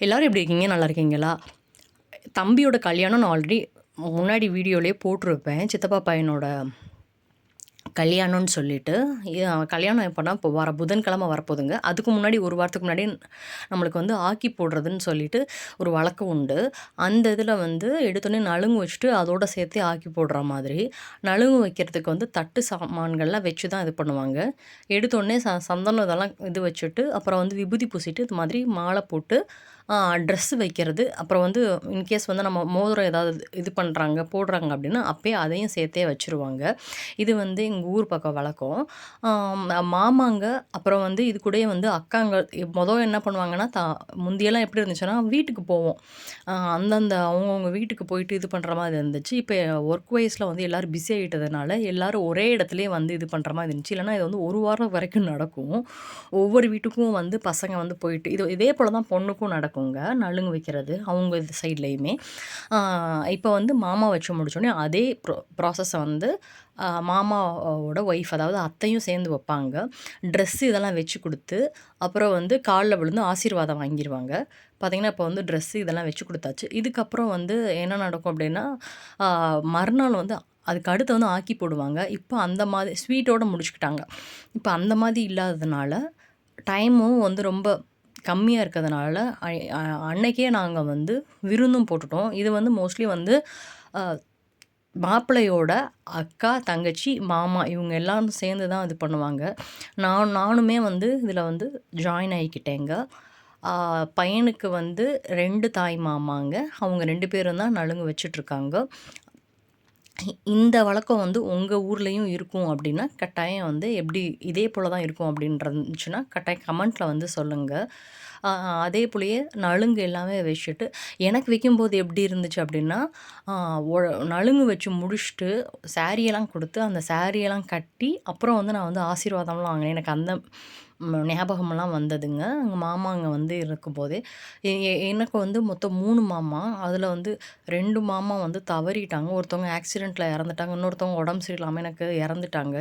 எல்லோரும் எப்படி இருக்கீங்க? நல்லா இருக்கீங்களா? தம்பியோட கல்யாணம் நான் ஆல்ரெடி முன்னாடி வீடியோலேயே போட்டிருப்பேன். சித்தப்பா பையனோட கல்யாணம்னு சொல்லிட்டு. கல்யாணம் எப்போனா இப்போ வர புதன்கிழமை வரப்போகுதுங்க. அதுக்கு முன்னாடி ஒரு வாரத்துக்கு முன்னாடி நம்மளுக்கு வந்து ஆக்கி போடுறதுன்னு சொல்லிட்டு ஒரு வழக்கம் உண்டு. அந்த இதில் வந்து எடுத்தோடனே நலுங்கு வச்சுட்டு அதோட சேர்த்து ஆக்கி போடுற மாதிரி. நலுங்கு வைக்கிறதுக்கு வந்து தட்டு சாமான்கள்லாம் வச்சு தான் இது பண்ணுவாங்க. எடுத்தோடனே ச சந்தனம் இதெல்லாம் இது வச்சுட்டு அப்புறம் வந்து விபூதி பூசிட்டு இது மாதிரி மாலை போட்டு ட்ரெஸ்ஸு வைக்கிறது. அப்புறம் வந்து இன்கேஸ் வந்து நம்ம மோதிரம் ஏதாவது இது பண்ணுறாங்க போடுறாங்க அப்படின்னா அப்போயே அதையும் சேர்த்தே வச்சுருவாங்க. இது வந்து எங்கள் ஊர் பக்கம் வழக்கம். மாமாங்க அப்புறம் வந்து இது கூடயே வந்து அக்காங்க மொதல் என்ன பண்ணுவாங்கன்னா தா முந்தியெல்லாம் எப்படி இருந்துச்சுன்னா வீட்டுக்கு போவோம். அந்தந்த அவங்கவுங்க வீட்டுக்கு போயிட்டு இது பண்ணுற மாதிரி இருந்துச்சு. இப்போ ஒர்க் வைஸில் வந்து எல்லோரும் பிஸி ஆகிட்டதுனால எல்லோரும் ஒரே இடத்துலேயே வந்து இது பண்ணுற மாதிரி இருந்துச்சு. இல்லைனா இது வந்து ஒரு வாரம் வரைக்கும் நடக்கும். ஒவ்வொரு வீட்டுக்கும் வந்து பசங்க வந்து போயிட்டு இது இதே போல் தான் பொண்ணுக்கும் நடக்கும். நடக்குங்க நலுங்கு வைக்கிறது அவங்க இது சைட்லேயுமே. இப்போ வந்து மாமா வச்சு முடிச்சோடனே அதே ப்ரோ ப்ராசஸை வந்து மாமாவோட ஒய்ஃப் அதாவது அத்தையும் சேர்ந்து வைப்பாங்க. ட்ரெஸ்ஸு இதெல்லாம் வச்சு கொடுத்து அப்புறம் வந்து காலில் விழுந்து ஆசீர்வாதம் வாங்கிடுவாங்க பார்த்திங்கன்னா இப்போ வந்து ட்ரெஸ்ஸு இதெல்லாம் வச்சு கொடுத்தாச்சு. இதுக்கப்புறம் வந்து என்ன நடக்கும் அப்படின்னா மறுநாள் வந்து அதுக்கு அடுத்து வந்து ஆக்கி போடுவாங்க. இப்போ அந்த மாதிரி ஸ்வீட்டோடு முடிச்சுக்கிட்டாங்க. இப்போ அந்த மாதிரி இல்லாததுனால டைமும் வந்து ரொம்ப கம்மியாக இருக்கிறதுனால அன்னைக்கே நாங்கள் வந்து விருந்தும் போட்டுட்டோம். இது வந்து மோஸ்ட்லி வந்து மாப்பிள்ளையோட அக்கா தங்கச்சி மாமா இவங்க எல்லாரும் சேர்ந்து தான் இது பண்ணுவாங்க. நான் நானுமே வந்து இதில் வந்து ஜாயின் ஆகிக்கிட்டேங்க பையனுக்கு வந்து ரெண்டு தாய் மாமாங்க. அவங்க ரெண்டு பேரும் தான் நலுங்கு வச்சிட்ருக்காங்க இந்த வழக்கம் வந்து உங்கள் ஊர்லேயும் இருக்கும் அப்படின்னா கட்டாயம் வந்து எப்படி இதே போல் தான் இருக்கும் அப்படின்றச்சுன்னா கட்டாயம் கமெண்ட்டில் வந்து சொல்லுங்கள் அதே போலயே நலுங்கு எல்லாமே வச்சுட்டு எனக்கு வைக்கும்போது எப்படி இருந்துச்சு அப்படின்னா நலுங்கு வச்சு முடிச்சுட்டு சாரியெல்லாம் கொடுத்து அந்த சாரியெல்லாம் கட்டி அப்புறம் வந்து நான் வந்து ஆசீர்வாதம்லாம் வாங்கினேன். எனக்கு அந்த ஞாபகமெல்லாம் வந்ததுங்க. எங்கள் மாமா அங்கே வந்து இருக்கும்போதே எனக்கு வந்து மொத்தம் மூணு மாமா. அதில் வந்து ரெண்டு மாமா வந்து தவறிட்டாங்க. ஒருத்தவங்க ஆக்சிடெண்ட்டில் இறந்துட்டாங்க. இன்னொருத்தவங்க உடம்பு சரியில்லாமல் எனக்கு இறந்துட்டாங்க.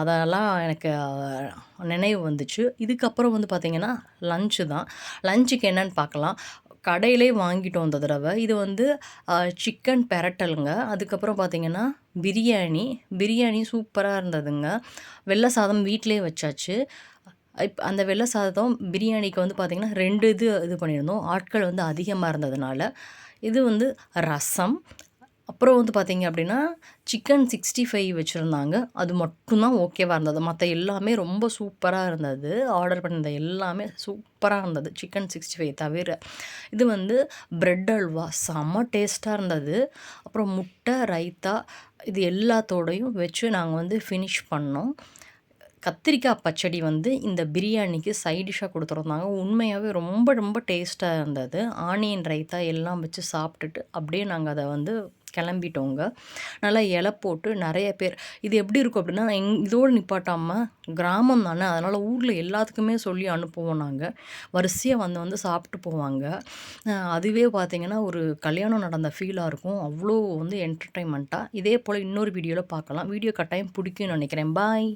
அதெல்லாம் எனக்கு நினைவு வந்துச்சு. இதுக்கப்புறம் வந்து பார்த்திங்கன்னா லன்ச்சு தான். லன்ச்சுக்கு என்னன்னு பார்க்கலாம் கடையிலே வாங்கிட்டோம் இந்த தடவை. இது வந்து சிக்கன் பெரட்டலுங்க. அதுக்கப்புறம் பார்த்திங்கன்னா பிரியாணி. பிரியாணி சூப்பராக இருந்ததுங்க. வெள்ளை சாதம் வீட்டிலே வச்சாச்சு. இப்போ அந்த வெள்ளை சாதம் பிரியாணிக்கு வந்து பார்த்திங்கன்னா ரெண்டு இது இது பண்ணியிருந்தோம். ஆட்கள் வந்து அதிகமாக இருந்ததுனால. இது வந்து ரசம். அப்புறம் வந்து பார்த்திங்க அப்படின்னா சிக்கன் சிக்ஸ்டி ஃபைவ் வச்சுருந்தாங்க. அது மட்டும்தான் ஓகேவாக இருந்தது. மற்ற எல்லாமே ரொம்ப சூப்பராக இருந்தது. ஆர்டர் பண்ணது எல்லாமே சூப்பராக இருந்தது. சிக்கன் சிக்ஸ்டி ஃபைவ் தவிர. இது வந்து ப்ரெட் அல்வா. செம்ம டேஸ்ட்டாக இருந்தது. அப்புறம் முட்டை ரைத்தா இது எல்லாத்தோடையும் வச்சு நாங்கள் வந்து ஃபினிஷ் பண்ணோம். கத்திரிக்காய் பச்சடி வந்து இந்த பிரியாணிக்கு சைடிஷ்ஷாக கொடுத்துருந்தாங்க. உண்மையாகவே ரொம்ப ரொம்ப டேஸ்ட்டாக இருந்தது. ஆனியன் ரைத்தா எல்லாம் வச்சு சாப்பிட்டுட்டு அப்படியே நாங்கள் அதை வந்து கிளம்பிட்டோங்க. நல்லா இலை போட்டு நிறைய பேர் இது எப்படி இருக்கும் அப்படின்னா எங் இதோடு நிப்பாட்டாமல் கிராமம் தானே அதனால் ஊரில் எல்லாத்துக்குமே சொல்லி அனுப்புவோம் நாங்கள் வரிசையாக வந்து வந்து சாப்பிட்டு போவாங்க. அதுவே பார்த்திங்கன்னா ஒரு கல்யாணம் நடந்த ஃபீலாக இருக்கும். அவ்வளோ வந்து என்டர்டைன்மெண்ட்டாக இதே போல் இன்னொரு வீடியோவில் பார்க்கலாம். வீடியோ கட்டாயம் பிடிக்கும்னு நினைக்கிறேன். பாய்